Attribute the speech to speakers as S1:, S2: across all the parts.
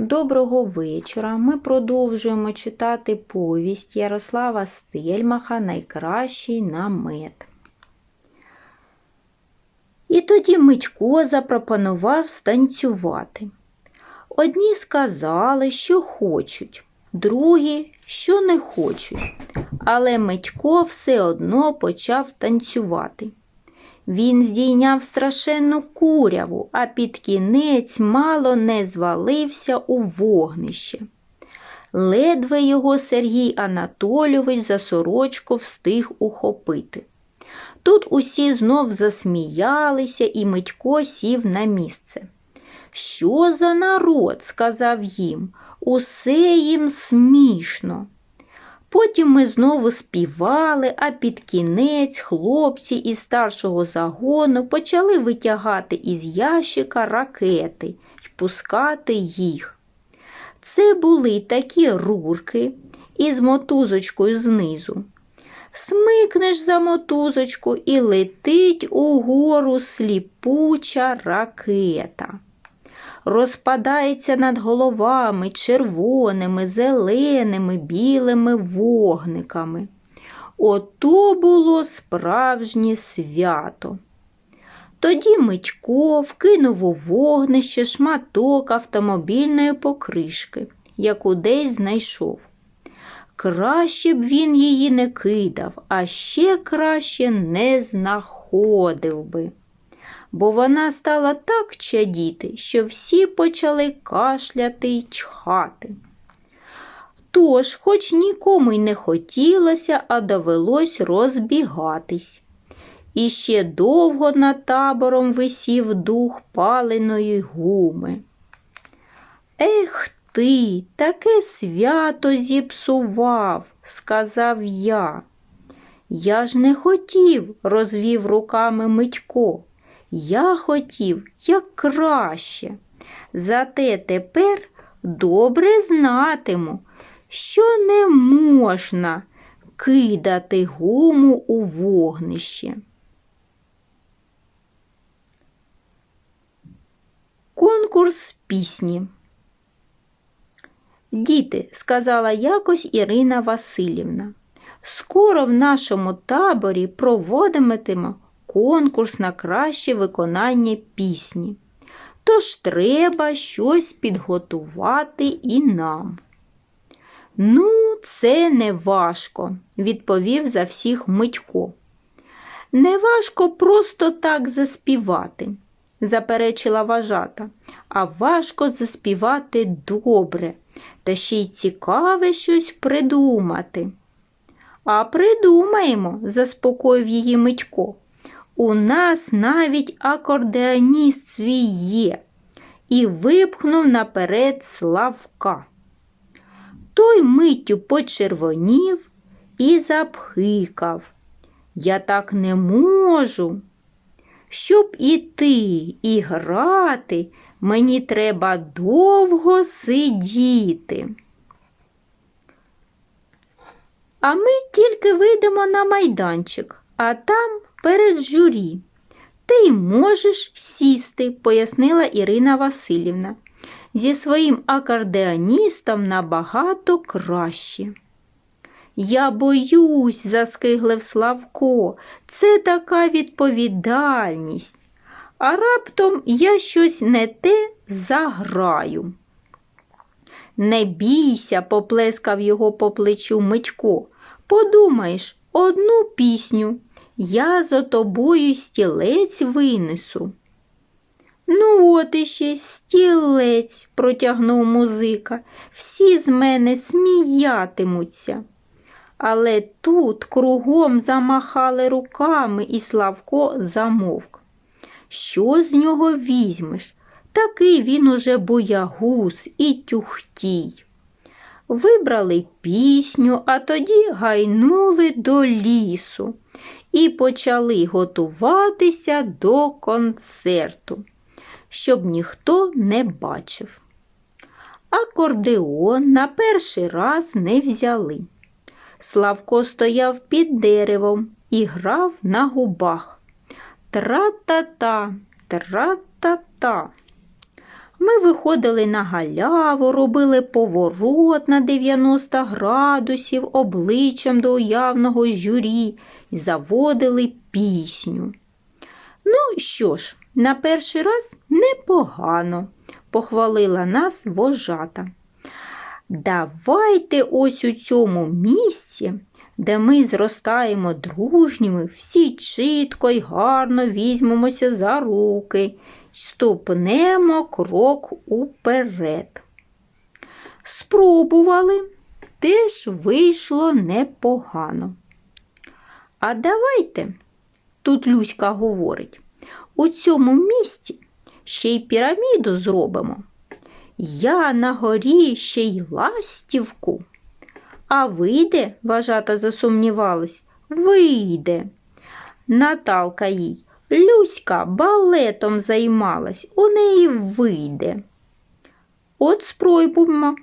S1: Доброго вечора. Ми продовжуємо читати повість Ярослава Стельмаха Найкращий намет. І тоді Митько запропонував станцювати. Одні сказали, що хочуть, другі, що не хочуть, але Митько все одно почав танцювати. Він здійняв страшенну куряву, а під кінець мало не звалився у вогнище. Ледве його Сергій Анатолійович за сорочку встиг ухопити. Тут усі знов засміялися, і Митько сів на місце. Що за народ? сказав їм, усе їм смішно. Потім ми знову співали, а під кінець хлопці із старшого загону почали витягати із ящика ракети й пускати їх. Це були такі рурки із мотузочкою знизу. Смикнеш за мотузочку і летить угору сліпуча ракета розпадається над головами червоними, зеленими, білими вогниками. Ото було справжнє свято. Тоді Митько вкинув у вогнище шматок автомобільної покришки, яку десь знайшов. Краще б він її не кидав, а ще краще не знаходив би бо вона стала так чадіти, що всі почали кашляти й чхати. Тож, хоч нікому й не хотілося, а довелось розбігатись. І ще довго над табором висів дух паленої гуми. Ех ти, таке свято зіпсував, сказав я. Я ж не хотів, розвів руками Митько. Я хотів як краще. Зате тепер добре знатиму, що не можна кидати гуму у вогнище. Конкурс пісні. Діти, сказала якось Ірина Васильівна, скоро в нашому таборі проводитимемо конкурс на краще виконання пісні. Тож треба щось підготувати і нам. Ну, це не важко, відповів за всіх Митько. Не важко просто так заспівати, заперечила вважата, а важко заспівати добре, та ще й цікаве щось придумати. А придумаємо, заспокоїв її Митько. У нас навіть акордеоніст свій є і випхнув наперед Славка. Той миттю почервонів і запхикав. Я так не можу. Щоб іти і грати, мені треба довго сидіти. А ми тільки вийдемо на майданчик, а там перед журі. Ти можеш сісти, пояснила Ірина Васильівна. Зі своїм акордеоністом набагато краще. Я боюсь, заскиглив Славко, це така відповідальність. А раптом я щось не те заграю. Не бійся, поплескав його по плечу Митько. Подумаєш, одну пісню я за тобою стілець винесу. Ну, от іще стілець, протягнув музика, всі з мене сміятимуться. Але тут кругом замахали руками, і Славко замовк. Що з нього візьмеш? Такий він уже боягуз і тюхтій. Вибрали пісню, а тоді гайнули до лісу і почали готуватися до концерту, щоб ніхто не бачив. Акордеон на перший раз не взяли. Славко стояв під деревом і грав на губах. Тра-та-та, тра-та-та. Ми виходили на галяву, робили поворот на 90 градусів обличчям до уявного журі і заводили пісню. Ну що ж, на перший раз непогано, похвалила нас вожата. Давайте ось у цьому місці, де ми зростаємо дружніми, всі чітко й гарно візьмемося за руки ступнемо крок уперед. Спробували, теж вийшло непогано. А давайте, тут Люська говорить, у цьому місці ще й піраміду зробимо. Я на горі ще й ластівку. А вийде, вважата засумнівалась, вийде. Наталка їй, Люська балетом займалась, у неї вийде. От спробуємо.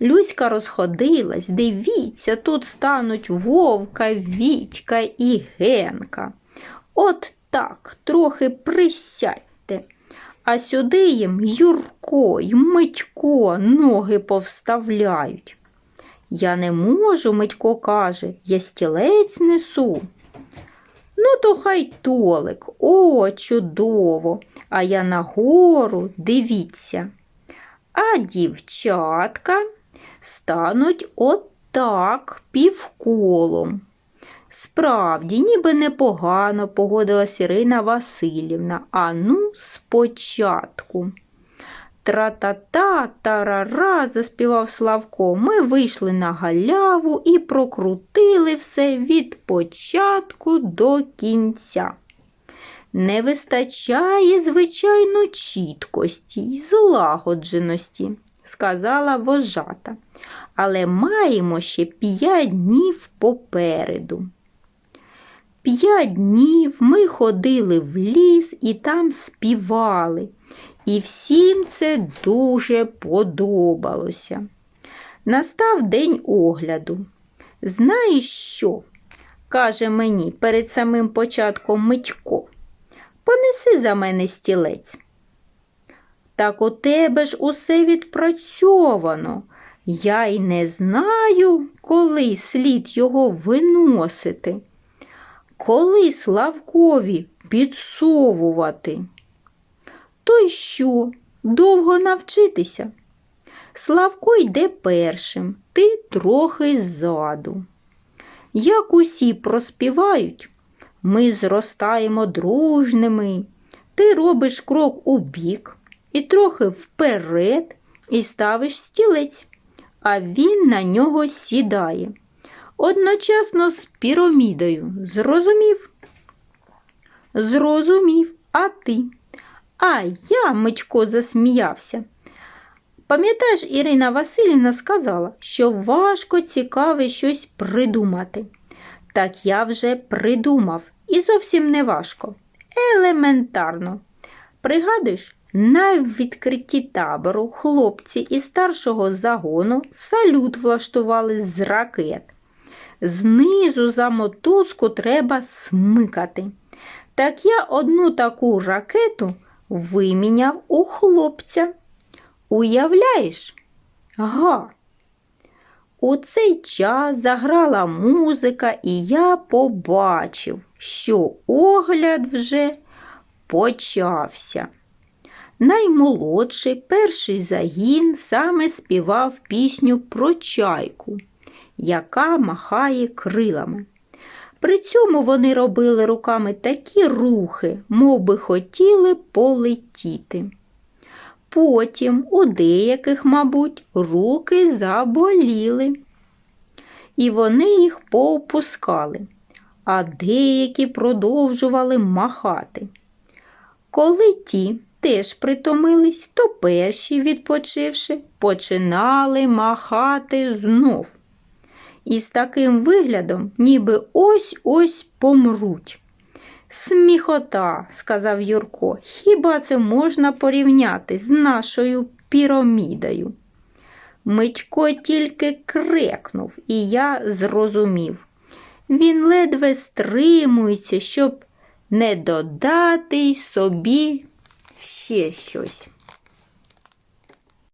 S1: Люська розходилась, дивіться, тут стануть Вовка, Вітька і Генка. От так, трохи присядьте. А сюди їм Юрко й Митько ноги повставляють. Я не можу, Митько каже, я стілець несу. Ну, то хай толик, о, чудово, а я нагору, дивіться. А дівчатка стануть отак півколом. Справді, ніби непогано погодилась Ірина Васильівна. А ну, спочатку. Тра-та-та, тарара, заспівав Славко. Ми вийшли на галяву і прокрутили все від початку до кінця. Не вистачає, звичайно, чіткості й злагодженості, сказала вожата, але маємо ще п'ять днів попереду. П'ять днів ми ходили в ліс і там співали, і всім це дуже подобалося. Настав день огляду. Знаєш що? каже мені перед самим початком Митько. Понеси за мене стілець. Так у тебе ж усе відпрацьовано. Я й не знаю, коли слід його виносити, коли Славкові підсовувати. То й що, довго навчитися? Славко йде першим, ти трохи ззаду. Як усі проспівають, ми зростаємо дружними, ти робиш крок у бік і трохи вперед і ставиш стілець, а він на нього сідає. Одночасно з пірамідою. Зрозумів? Зрозумів, а ти? А я, Митько, засміявся. Пам'ятаєш, Ірина Васильівна сказала, що важко цікаве щось придумати. Так я вже придумав і зовсім не важко. Елементарно. Пригадуєш, на відкритті табору хлопці із старшого загону салют влаштували з ракет. Знизу за мотузку треба смикати. Так я одну таку ракету виміняв у хлопця. Уявляєш? Га. У цей час заграла музика, і я побачив, що огляд вже почався. Наймолодший перший загін саме співав пісню про чайку, яка махає крилами. При цьому вони робили руками такі рухи, мов би хотіли полетіти. Потім у деяких, мабуть, руки заболіли, і вони їх поопускали, а деякі продовжували махати. Коли ті теж притомились, то перші, відпочивши, починали махати знов. І з таким виглядом, ніби ось ось помруть. Сміхота, сказав Юрко, хіба це можна порівняти з нашою пірамідою? Митько тільки крекнув, і я зрозумів. Він ледве стримується, щоб не додати й собі ще щось.